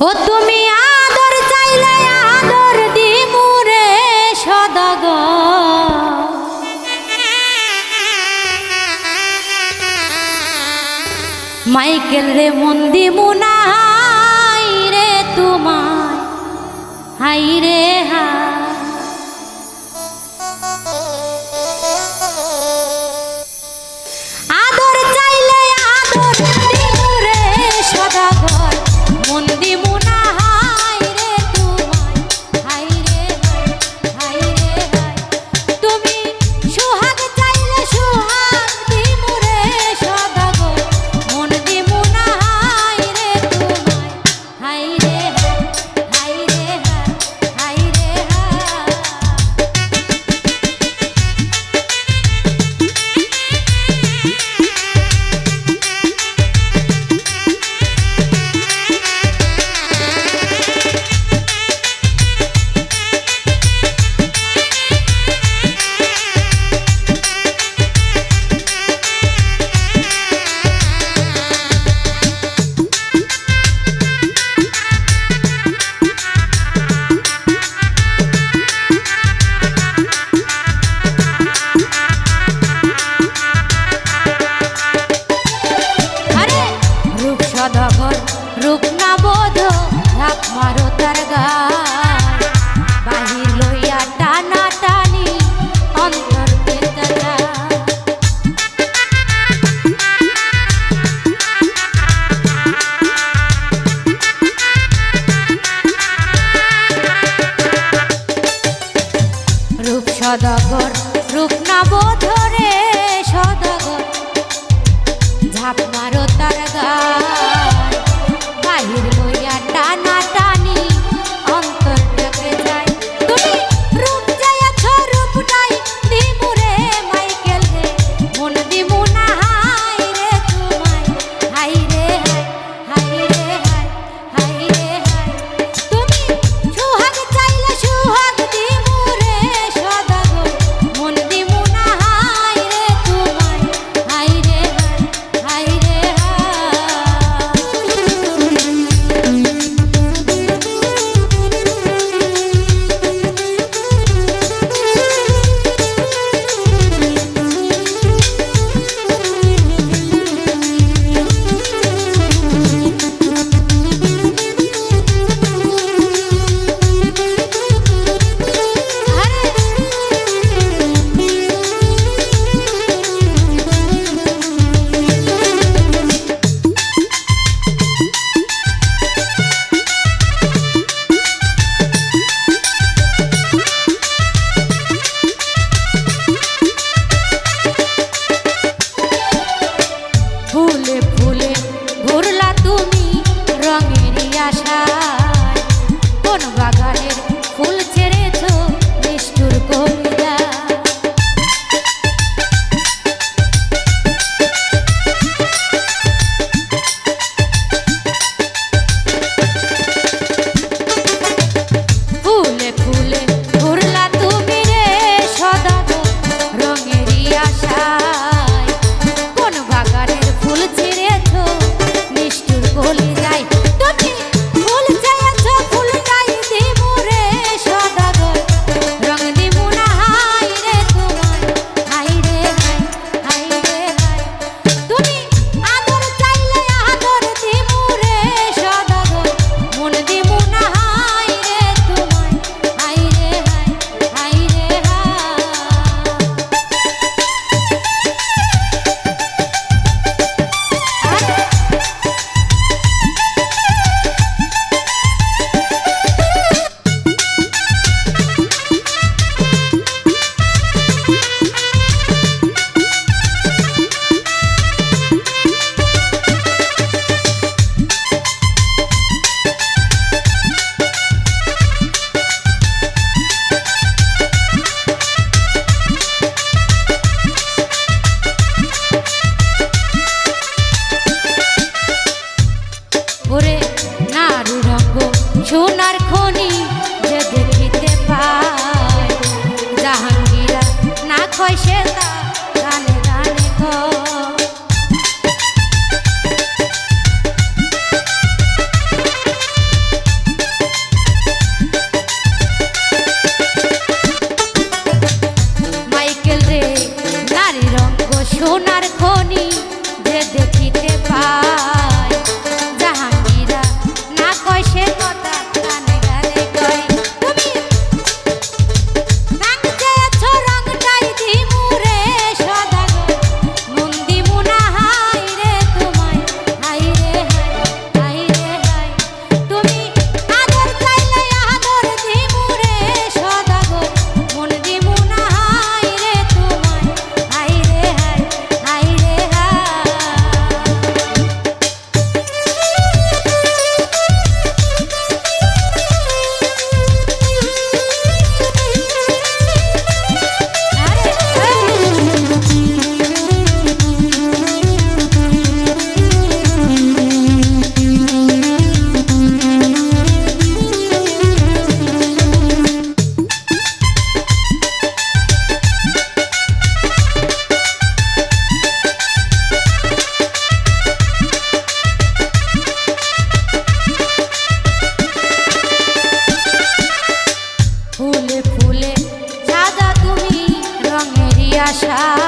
ও তুমি আদর চাইলে আদর দিমুরে সদাগ মাইকেল রে মন্দি হাই রে তোমায়, হাই রে হাই। দিয়া না খয় সে তা গানে গানে কয় achar